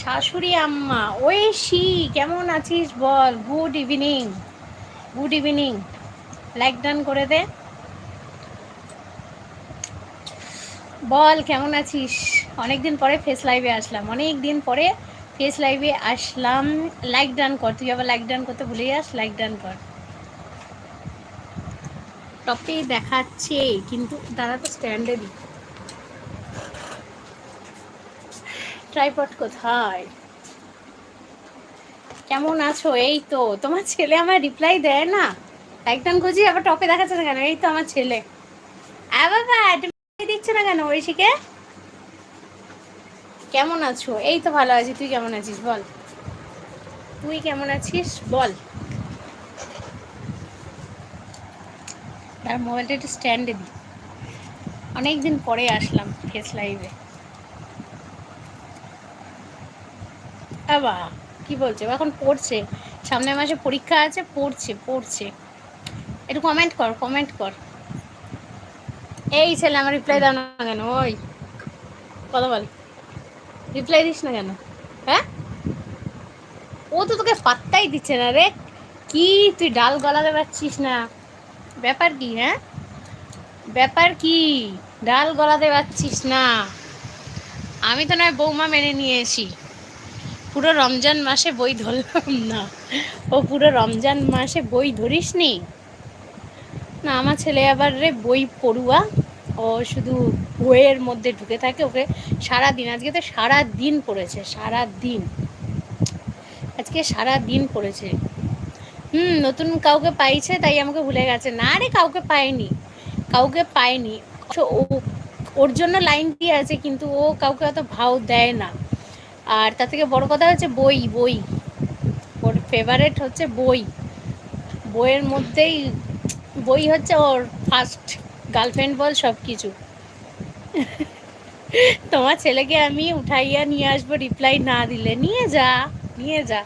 শাশুড়ি আম্মা ওই শি কেমন আছিস বল? Good evening good evening like done করে দে। বল, কেমন আছিস? অনেক দিন পরে ফেস লাইভে আসলাম। অনেক দিন পরে ফেস লাইভে আসলাম। লাইক ডান কর। তুই আবার লাইক ডান করতে ভুলে যাস? লাইক ডান কর। টপে দেখাচ্ছে, কিন্তু দাদা তো স্ট্যান্ডে দি। ট্রাইপড কোথায়? কেমন আছো? এই তো, তোমার ছেলে আমার রিপ্লাই দেয় না। একদম খুঁজি, আবার টপে দেখাচ্ছে না কেন? এই তো আমার ছেলে। দিচ্ছে না কেন ঐশীকে? কেমন আছো? এই তো ভালো আছি, তুই কেমন আছিস বল? তুই কেমন আছিস বল? তার মোবাইলটা একটু স্ট্যান্ডে দি অনেক দিন পরে আসলাম ফেস লাইভে আবা কি বলছে? এখন পড়ছে। সামনের মাসে পরীক্ষা আছে, পড়ছে পড়ছে। একটু কমেন্ট কর কমেন্ট কর। এই ছেলে, আমার রিপ্লাই দাও না কেন? ওই, কথা বল। রিপ্লাই দিস না কেন? হ্যাঁ? ও তো তোকে পাত্তাই দিচ্ছে না রে। কি তুই ডাল গলাতে পারছিস না? ব্যাপার কি হ্যাঁ? ব্যাপার কি? ডাল গলাতে পারছিস না। আমি তো নয় বৌমা মেনে নিয়েছি। পুরো রমজান মাসে বই ধরলাম না। ও পুরো রমজান মাসে বই ধরিস নি? না, আমার ছেলে আবার রে বই পড়ুয়া। ও শুধু বইয়ের মধ্যে ঢুকে থাকে। ওকে সারা দিন আজকে তো সারা দিন পড়েছে সারা দিন আজকে সারা দিন পড়েছে। হুম, নতুন কাউকে পাইছে, তাই আমাকে ভুলে গেছে। না রে, কাউকে পায়নি। কাউকে পায়নি। ও, ওর জন্য লাইন দিয়ে আছে, কিন্তু ও কাউকে অত ভাও দেয় না। আর তার থেকে বড় কথা হচ্ছে বই বই। ওর ফেভারেট হচ্ছে বই। বইয়ের মধ্যেই, বই হচ্ছে ওর ফার্স্ট গার্লফ্রেন্ড বল সব কিছু তোমার ছেলেকে আমি উঠাইয়া নিয়ে আসব রিপ্লাই না দিলে। নিয়ে যা নিয়ে যা।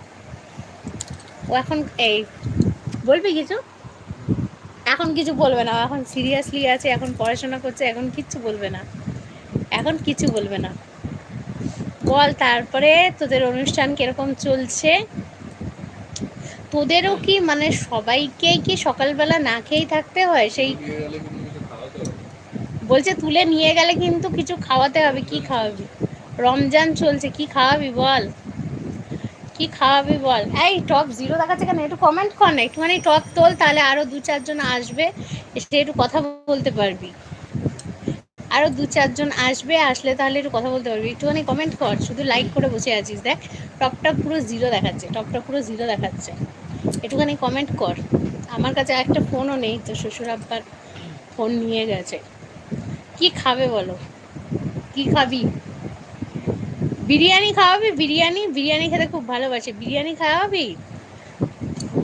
ও এখন এই, বলবি কিছু? এখন কিছু বলবে না। এখন সিরিয়াসলি আছে, এখন পড়াশোনা করছে, এখন কিচ্ছু বলবে না। এখন কিছু বলবে না। বল তারপরে তোদের অনুষ্ঠান কীরকম চলছে? তোদেরও কি মানে সবাইকে কি সকালবেলা না খেয়েই থাকতে হয়? সেই বলছে তুলে নিয়ে গেলে কিন্তু কিছু খাওয়াতে হবে। কি খাওয়াবি? রমজান চলছে, কি খাওয়াবি বল? কি খাওয়াবি বল? এই টপ জিরো দেখাচ্ছে কেন? একটু কমেন্ট কর না। একটুখানি টপ তোল, তাহলে আরও দু চারজন আসবে, এসে একটু কথা বলতে পারবি। আরও দু চারজন আসবে, আসলে তাহলে একটু কথা বলতে পারবি। একটুখানি কমেন্ট কর, শুধু লাইক করে বসে আছিস। দেখ, টপটা পুরো জিরো দেখাচ্ছে, টপটা পুরো জিরো দেখাচ্ছে। একটুখানি কমেন্ট কর। আমার কাছে একটা ফোনও নেই, তো শ্বশুর আব্বার ফোন নিয়ে গেছে। কি খাবে বলো? কি খাবি? বিরিয়ানি খাওয়াবি? বিরিয়ানি? বিরিয়ানি খেতে খুব ভালোবাসে। বিরিয়ানি খাওয়াবি?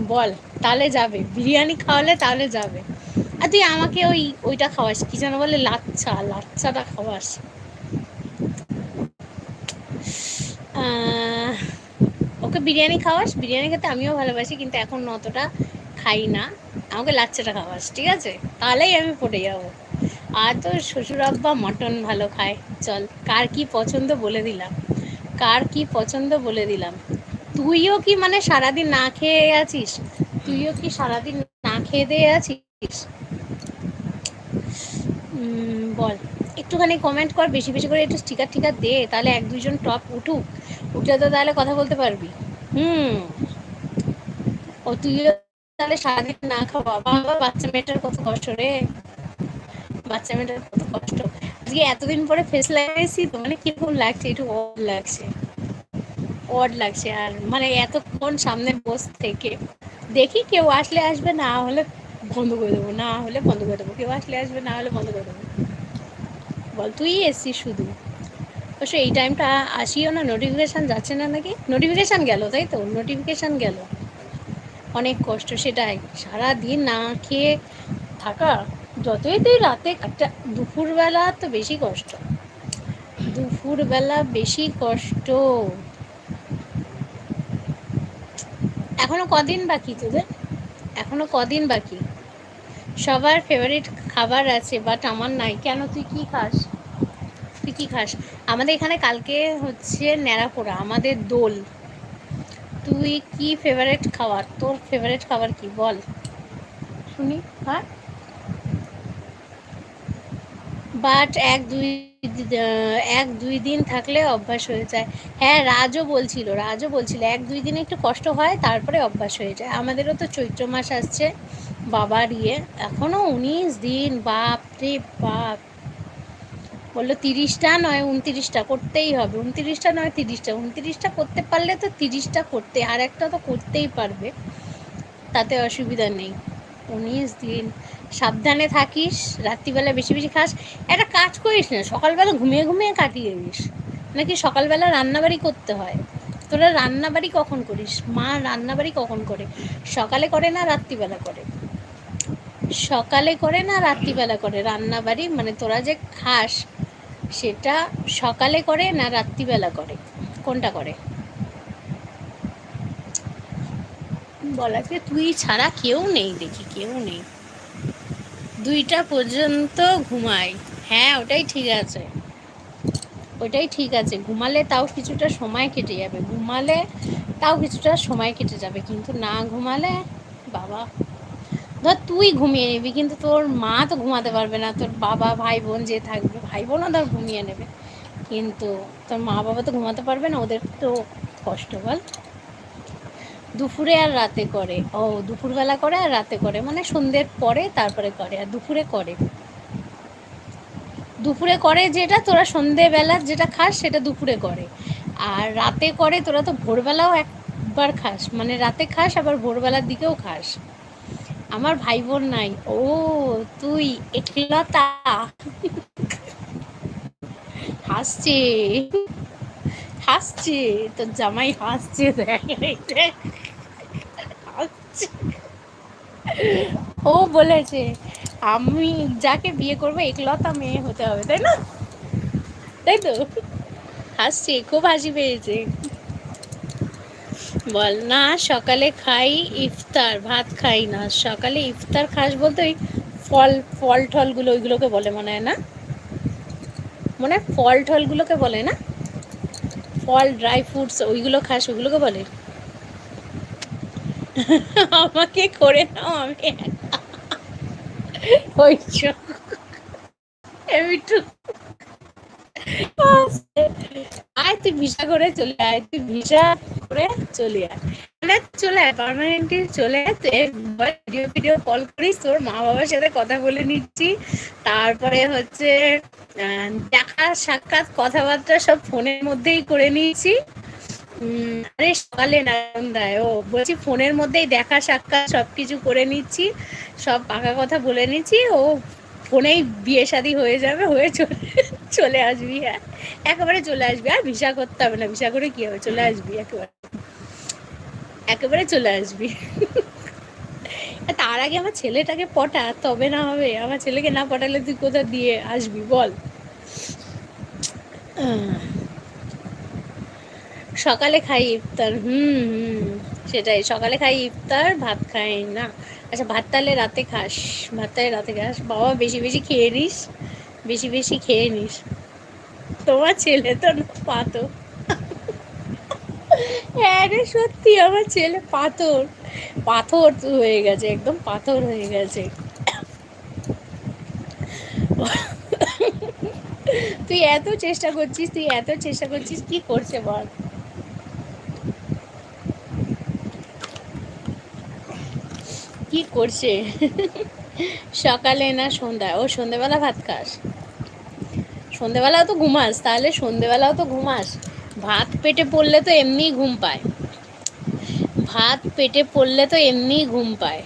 বল তাহলে যাবে। বিরিয়ানি খাওয়ালে তাহলে যাবে। আর তুই আমাকে ওই, ওইটা খাওয়াস, কি যেন বলে, লাচ্ছা, লাচ্ছাটা খাওয়াস। ওকে বিরিয়ানি খাওয়াস, বিরিয়ানি খেতে আমিও ভালোবাসি, কিন্তু এখন অতটা খাই না। আমাকে লাচ্চাটা খাওয়াস, ঠিক আছে? তাহলেই আমি পড়ে যাব। আর তো শ্বশুর আব্বা মটন ভালো খায়। চল, কার কি পছন্দ বলে দিলাম। কার কি পছন্দ বলে দিলাম। তুইও কি মানে সারাদিন না খেয়ে আছিস? তুইও কি সারাদিন না খেয়ে দিয়ে আছিস? বল। একটুখানি কমেন্ট কর, বেশি বেশি করে একটু স্টিকার টিকার দে, তাহলে এক দুজন টপ উঠুক। উঠলে তো তাহলে কথা বলতে পারবি। হুম। ও তাহলে সারাদিন না খাওয়া, বাবা বাচ্চা মেয়েটার কত কষ্ট রে। বাচ্চা মেয়েটার কত কষ্ট। আজকে এতদিন পরে ফেস লাগাইছি তো মানে কীরকম লাগছে, একটু অড লাগছে। অড লাগছে আর মানে এতক্ষণ সামনে বস থেকে, দেখি কেউ আসলে আসবে, না হলে বন্ধ করে দেবো। না হলে বন্ধ করে দেবো। কেউ আসলে আসবে, না হলে বন্ধ করে দেবো। বল, তুই এসছিস শুধু। অবশ্য এই টাইমটা আসিও না। নোটিফিকেশান যাচ্ছে না নাকি? নোটিফিকেশান গেল, তাই তো? নোটিফিকেশান গেল। অনেক কষ্ট সেটাই। সারা দিন না খেয়ে থাকা, যতই তুই রাতে একটা, দুপুরবেলা তো বেশি কষ্ট। দুপুরবেলা বেশি কষ্ট। এখনও কদিন বাকি তোদের? এখনও কদিন বাকি? সবার ফেভারিট খাবার আছে বাট আমার নাই। কেন? তুই কি খাস? তুই কি খাস? আমাদের এখানে কালকে হচ্ছে ন্যাড়াপোড়া আমাদের দোল। তুই কি ফেভারেট খাবার? তোর ফেভারেট খাবার কি? বল। শুনি। হ্যাঁ বাট এক দুই এক দুই দিন থাকলে অভ্যাস হয়ে যায়। হ্যাঁ রাজও বলছিল রাজও বলছিল, এক দুই দিন একটু কষ্ট হয়, তারপরে অভ্যাস হয়ে যায়। আমাদেরও তো চৈত্র মাস আসছে। বাবার ইয়ে। এখনও উনিশ দিন, বাপ রে বাপ। বলল তিরিশটা নয়, উনতিরিশটা করতেই হবে। উনতিরিশটা নয়, তিরিশটা। উনতিরিশটা করতে পারলে তো তিরিশটা করতে, আর একটা তো করতেই পারবে। তাতে অসুবিধা নেই। উনিশ দিন। সাবধানে থাকিস, রাত্রিবেলা বেশি বেশি খাস। একটা কাজ করিস না, সকালবেলা ঘুমিয়ে ঘুমিয়ে কাটিয়ে দিস নাকি সকালবেলা রান্নাবাড়ি করতে হয়? তোরা রান্নাবাড়ি কখন করিস? মা রান্নাবাড়ি কখন করে? সকালে করে না রাত্রিবেলা করে? সকালে করে না রাত্রিবেলা করে? রান্নাবাড়ি? মানে তোরা যে খাস, সেটা সকালে করে না রাত্রিবেলা করে? কোনটা করে? বলা যে তুই ছাড়া কেউ নেই দেখি, কেউ নেই। দুইটা পর্যন্ত ঘুমাই। হ্যাঁ ওটাই ঠিক আছে। ওটাই ঠিক আছে। ঘুমালে তাও কিছুটা সময় কেটে যাবে। ঘুমালে তাও কিছুটা সময় কেটে যাবে। কিন্তু না ঘুমালে, বাবা ধর তুই ঘুমিয়ে নিবি, কিন্তু তোর মা তো ঘুমাতে পারবে না, তোর বাবা, ভাই বোন যে থাকবে, ভাই বোনও ধর ঘুমিয়ে নেবে। কিন্তু তোর মা বাবা তো ঘুমাতে পারবে না, ওদের তো কষ্ট, বল। দুপুরে আর রাতে করে, ও দুপুরবেলা করে আর রাতে করে মানে সন্ধ্যের পরে তারপরে করে, আর দুপুরে করে। দুপুরে করে যেটা, তোরা সন্ধেবেলা যেটা খাস সেটা দুপুরে করে। আর রাতে করে তোরা তো ভোরবেলাও একবার খাস মানে রাতে খাস, আবার ভোরবেলার দিকেও খাস। আমার ভাই বোন নাই। ও, তুই একলতা। হাসছে। হাসছে। তোর জামাই হাসছে। ও বলেছে, আমি যাকে বিয়ে করব, একলতা মেয়ে হতে হবে, তাই না? তাই তো? হাসছে, খুব হাসি পেয়েছে। বল, না, সকালে খাই ইফতার, ভাত খাই না। সকালে ইফতার খাস বলতে ওই ফল ফল টলগুলো ওইগুলোকে বলে, মনে হয় না? মনে হয় ফল টলগুলোকে বলে না? ফল, ড্রাই ফ্রুটস, ওইগুলো খাস ওইগুলোকে বলে? আমাকে করে নাও, আমি ওই একটু আয় তুই ভিসা করে চলে আয় তুই ভিসা করে চলে আয়। চলে আয় পারমানেন্টলি চলে আয়। ভিডিও ভিডিও কল করিস, তোর মা বাবার সাথে কথা বলে নিচ্ছি। তারপরে হচ্ছে দেখা, সাক্ষাৎ, কথাবার্তা সব ফোনের মধ্যেই করে নিয়েছি। আরে সকালে নারায়ণদায়, ও বলছি ফোনের মধ্যেই দেখা, সাক্ষাৎ সব কিছু করে নিচ্ছি, সব পাকা কথা বলে নিচ্ছি। ও ফোনেই বিয়ে শাদি হয়ে যাবে, হয়ে চলে চলে আসবি হ্যাঁ। একেবারে চলে আসবি, আর ভিসা করতে হবে না, ভিসা করে কি হবে? চলে আসবি একেবারে। একেবারে চলে আসবি। তার আগে আমার ছেলেটাকে পটা, তবে না হবে। আমার ছেলেকে না পটালে তুই কোথা দিয়ে আসবি, বল। সকালে খাই ইফতার, হুম হুম, সেটাই। সকালে খাই ইফতার, ভাত খাই, না। আচ্ছা ভাত তাহলে রাতে খাস, ভাত তাহলে রাতে খাস। বাবা, বেশি বেশি খেয়ে নিস, বেশি বেশি খেয়ে নিস। তোমার ছেলে তো পাতো হ্যাঁ রে, সত্যি আমার ছেলে পাথর। পাথর হয়ে গেছে, একদম পাথর হয়ে গেছে। তুই এত চেষ্টা করছিস, তুই এত চেষ্টা করছিস, কি করছে বল? কি করছে? সকালে না সন্ধ্যায়। ও সন্ধ্যেবেলা ভাত খাস? সন্ধেবেলাও তো ঘুমাস, তাহলে সন্ধেবেলাও তো ঘুমাস। ভাত পেটে পড়লে তো এমনি ঘুম পায়। ভাত পেটে পড়লে তো এমনি ঘুম পায়।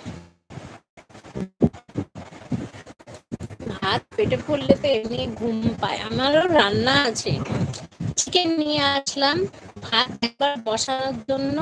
ভাত পেটে পড়লে তো এমনি ঘুম পায়। আমারও রান্না আছে। চিকেন নিয়ে আসলাম। ভাত একবার বসানোর জন্য